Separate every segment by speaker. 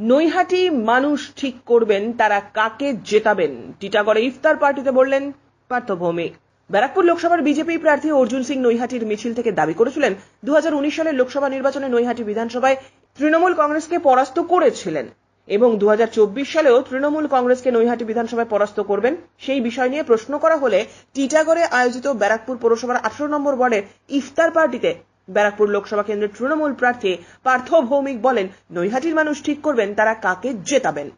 Speaker 1: নৈহাটি মানুষ ঠিক করবেন, তারা কাকে জেতাবেন? টিটাগড়ে ইফতার পার্টিতে বললেন পার্থ ভৌমিক। ব্যারাকপুর লোকসভার বিজেপি প্রার্থী অর্জুন সিং নৈহাটির মিছিল থেকে দাবি করেছিলেন দু সালের লোকসভা নির্বাচনে নৈহাটি বিধানসভায় তৃণমূল কংগ্রেসকে পরাস্ত করেছিলেন এবং দু হাজার চব্বিশ সালেও তৃণমূল কংগ্রেসকে নৈহাটি বিধানসভায় পরাস্ত করবেন। সেই বিষয় নিয়ে প্রশ্ন করা হলে টিটাগড়ে আয়োজিত ব্যারাকপুর পৌরসভার আঠারো নম্বর ওয়ার্ডের ইফতার পার্টিতে ব্যারাকপুর লোকসভা কেন্দ্রের তৃণমূল প্রার্থী পার্থ ভৌমিক বলেন, নৈহাটির মানুষ ঠিক করবেন, তারা কাকে জেতাবেন।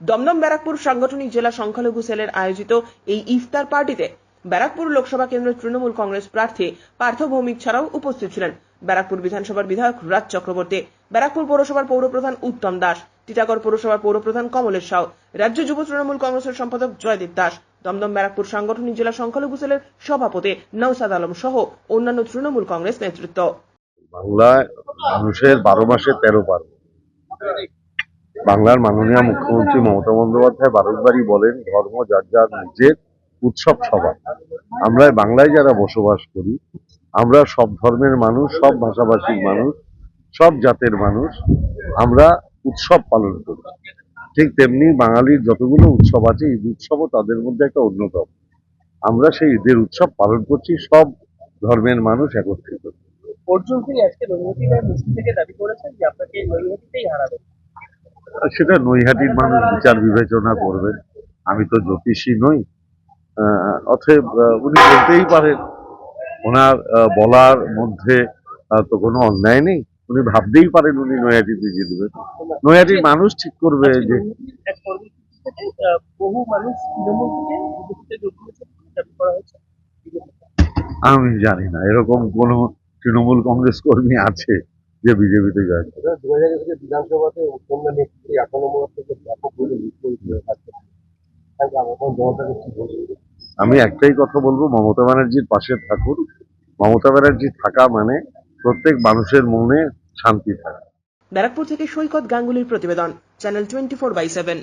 Speaker 1: দমদম ব্যারাকপুর সাংগঠনিক জেলা সংখ্যালঘু সেলের আয়োজিত এই ইফতার পার্টিতে ব্যারাকপুর লোকসভা কেন্দ্রের তৃণমূল কংগ্রেস প্রার্থী পার্থ ভৌমিক ছাড়াও উপস্থিত ছিলেন। ব্যারাকপুর বিধানসভার বিধায়ক রাজ চক্রবর্তী, ব্যারাকপুর পৌরসভার পৌরপ্রধান উত্তম দাস টিটাগড় পৌরসভার পৌরপ্রধান কমলেশ সাউ, রাজ্য যুব তৃণমূল কংগ্রেসের সম্পাদক জয়দীপ দাস দমদম ব্যারাকপুর সাংগঠনিক জেলা সংখ্যালঘু সেলের সভাপতি নৌসাদ আলম সহ অন্যান্য তৃণমূল কংগ্রেস নেতৃত্ব।
Speaker 2: বাংলায় মানুষের বারো মাসে তেরো পার্বণ। বাংলার মাননীয় মুখ্যমন্ত্রী মমতা বন্দ্যোপাধ্যায় বারংবারই বলেন, ধর্ম যার যার নিজের উৎসব সবার। আমরা বাংলায় যারা বসবাস করি, আমরা সব ধর্মের মানুষ, সব ভাষাভাষীর মানুষ, সব জাতের মানুষ, আমরা উৎসব পালন করি। ঠিক তেমনি বাঙালির যতগুলো উৎসব আছে ঈদ উৎসবও তাদের মধ্যে একটা অন্যতম। আমরা সেই ঈদের উৎসব পালন করছি সব ধর্মের মানুষ একত্রিত। সেটা নৈহাটির মানুষ বিচার বিবেচনা করবেন। আমি তো জ্যোতিষী নই। অতএব উনি বলতেই পারেন ওনার বলার মধ্যে তো কোনো অন্যায় নেই। উনি ভাবতেই পারেন উনি নৈহাটিতে জিতবেন নৈহাটির মানুষ ঠিক করবে যে
Speaker 3: বহু মানুষ দাবি করা হয়েছে।
Speaker 2: আমি জানি না এরকম কোনো তৃণমূল কংগ্রেস কর্মী আছে যে বিজেপিতে জয়েন করে।
Speaker 4: বিধানসভাতে
Speaker 2: আমি একটাই কথা বলব মমতা ব্যানার্জির পাশে থাকুন। মমতা ব্যানার্জি থাকা মানে প্রত্যেক মানুষের মনে শান্তি থাকা।
Speaker 1: ব্যারাকপুর থেকে সৈকত গাঙ্গুলির প্রতিবেদন channel twenty four by seven